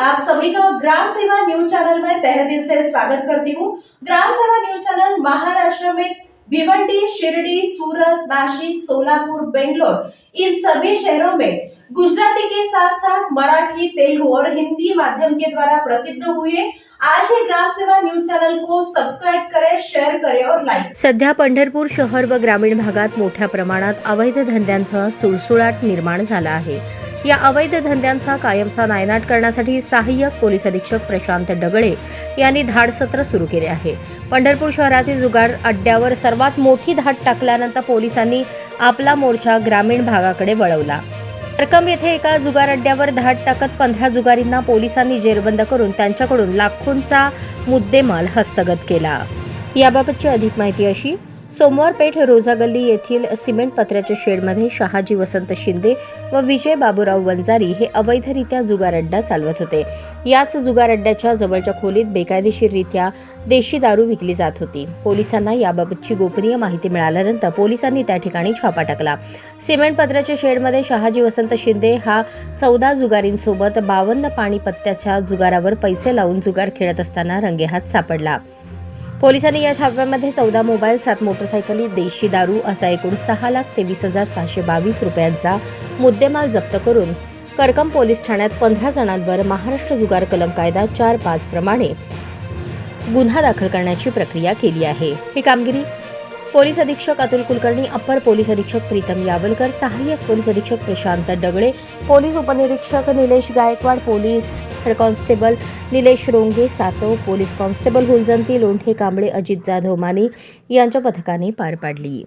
आप सभी का ग्राम सेवा न्यूज चैनल में तहे दिल से स्वागत करती हूँ। ग्राम सेवा न्यूज चैनल महाराष्ट्र में भिवंडी शिरडी सूरत नासिक सोलापुर बेंगलोर इन सभी शहरों में गुजराती के साथ साथ मराठी तेलुगु और हिंदी माध्यम के द्वारा प्रसिद्ध हुए आज ही ग्राम सेवा न्यूज चैनल को सब्सक्राइब करें शेयर करें और लाइक सध्या पंढरपूर शहर व ग्रामीण भागात मोठ्या प्रमाणात अवैध धंद्यांचा सुळसुळाट निर्माण झाला आहे. या अवैध धंद्यांचा कायमचा नायनाट करण्यासाठी सहाय्यक पोलीस अधीक्षक प्रशांत डगळे यांनी धाडसत्र सुरू केले आहे. पंढरपूर शहरातील जुगार अड्ड्यावर सर्वात मोठी धाड टाकल्यानंतर पोलिसांनी आपला मोर्चा ग्रामीण भागाकडे वळवला. रक्कम येथे एका जुगार अड्ड्यावर धाड टाकत पंधरा जुगारींना पोलिसांनी जेरबंद करून त्यांच्याकडून लाखोंचा मुद्देमाल हस्तगत केला. याबाबतची अधिक माहिती अशी सोमवार पेठ रोजा गल्ली येथील सिमेंट पत्र्याच्या शेडमध्ये शहाजी वसंत शिंदे व विजय बाबूराव वंजारी हे अवैधरित्या जुगार अड्डा चालवत होते. याच जुगार अड्ड्याच्या जवळच्या खोलीत बेकायदेशीररित्या देशी दारू विकली जात होती. पोलिसांना याबाबतची गोपनीय माहिती मिळाल्यानंतर पोलिसांनी त्या ठिकाणी छापा टाकला. सिमेंट पत्र्याच्या शेडमध्ये शहाजी वसंत शिंदे हा चौदा जुगारींसोबत बावन्न पाणीपत्त्याच्या जुगारावर पैसे लावून जुगार खेळत असताना रंगेहात सापडला. पोलिसांनी या छाप्यामध्ये चौदा मोबाईल सात मोटरसायकली देशी दारू असा एकूण सहा लाख तेवीस हजार सहाशे बावीस रुपयांचा मुद्देमाल जप्त करून करकम पोलीस ठाण्यात पंधरा जणांवर महाराष्ट्र जुगार कलम कायदा चार पाच प्रमाणे गुन्हा दाखल करण्याची प्रक्रिया केली आहे. ही कामगिरी पोलीस अधीक्षक अतुल कुलकर्णी अप्पर पोलीस अधीक्षक प्रीतम यावलकर सहाय्यक पोलीस अधीक्षक प्रशांत डगळे पोलीस उपनिरीक्षक Nilesh Gaikwad police head constable Nilesh Ronge Satav police constable Huljanti Londhe Kamble Ajit Jadhav Mane यांच्या पथकाने पार पाडली.